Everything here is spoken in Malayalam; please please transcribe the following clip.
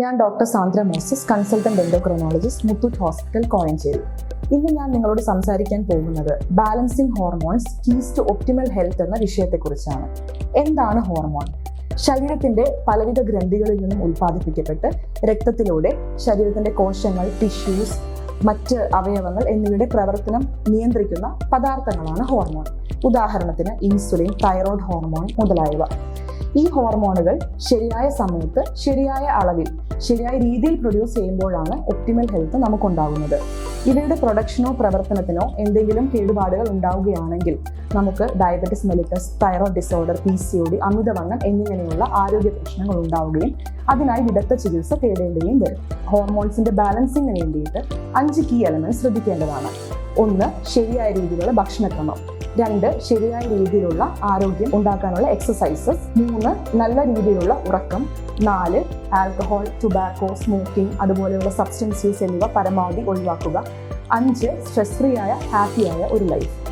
ഞാൻ doctor Sandra Moses consultant endocrinologist Muthoot hospital Kozhencherry ഇന്ന് ഞാൻ നിങ്ങളോട് സംസാരിക്കാൻ പോകുന്നത് balancing hormones keys to optimal health എന്ന വിഷയത്തെക്കുറിച്ചാണ്. എന്താണ് ഹോർമോൺ ശരീരത്തിന്റെ പലവിധ ഗ്രന്ഥികളിൽ നിന്നും ഉൽപ്പാദിപ്പിക്കപ്പെട്ട് രക്തത്തിലൂടെ ശരീരത്തിന്റെ കോശങ്ങൾ ടിഷ്യൂസ് മറ്റ് അവയവങ്ങൾ എന്നിവയുടെ പ്രവർത്തനം നിയന്ത്രിക്കുന്ന പദാർത്ഥങ്ങളാണ് ഹോർമോൺ ഉദാഹരണത്തിന് ഇൻസുലിൻ തൈറോയ്ഡ് ഹോർമോൺ മുതലായവ. ഈ ഹോർമോണുകൾ ശരിയായ സമയത്ത് ശരിയായ അളവിൽ ശരിയായ രീതിയിൽ പ്രൊഡ്യൂസ് ചെയ്യുമ്പോഴാണ് ഒപ്റ്റിമൽ ഹെൽത്ത് നമുക്കുണ്ടാകുന്നത്. ഇവയുടെ പ്രൊഡക്ഷനോ പ്രവർത്തനത്തിനോ എന്തെങ്കിലും കേടുപാടുകൾ ഉണ്ടാവുകയാണെങ്കിൽ നമുക്ക് diabetes mellitus thyroid disorder P C O D അമിതവണ്ണം എന്നിങ്ങനെയുള്ള ആരോഗ്യ പ്രശ്നങ്ങൾ ഉണ്ടാവുകയും അതിനായി വിദഗ്ധ ചികിത്സ തേടേണ്ടുകയും വരും. ഹോർമോൺസിന്റെ ബാലൻസിങ്ങിന് വേണ്ടിയിട്ട് അഞ്ച് കീ എലമെന്റ് ശ്രദ്ധിക്കേണ്ടതാണ്. ഒന്ന് ശരിയായ രീതിയിലുള്ള ഭക്ഷണക്രമം. രണ്ട് ശരിയായ രീതിയിലുള്ള ആരോഗ്യം ഉണ്ടാക്കാനുള്ള എക്സസൈസസ് മൂന്ന് നല്ല രീതിയിലുള്ള ഉറക്കം. നാല് ആൽക്കഹോൾ ടുബാക്കോ സ്മോക്കിംഗ് അതുപോലെയുള്ള സബ്സ്റ്റൻസ് യൂസ് എന്നിവ പരമാവധി ഒഴിവാക്കുക. അഞ്ച് സ്ട്രെസ് ഫ്രീ ആയ ഹാപ്പിയായ ഒരു ലൈഫ്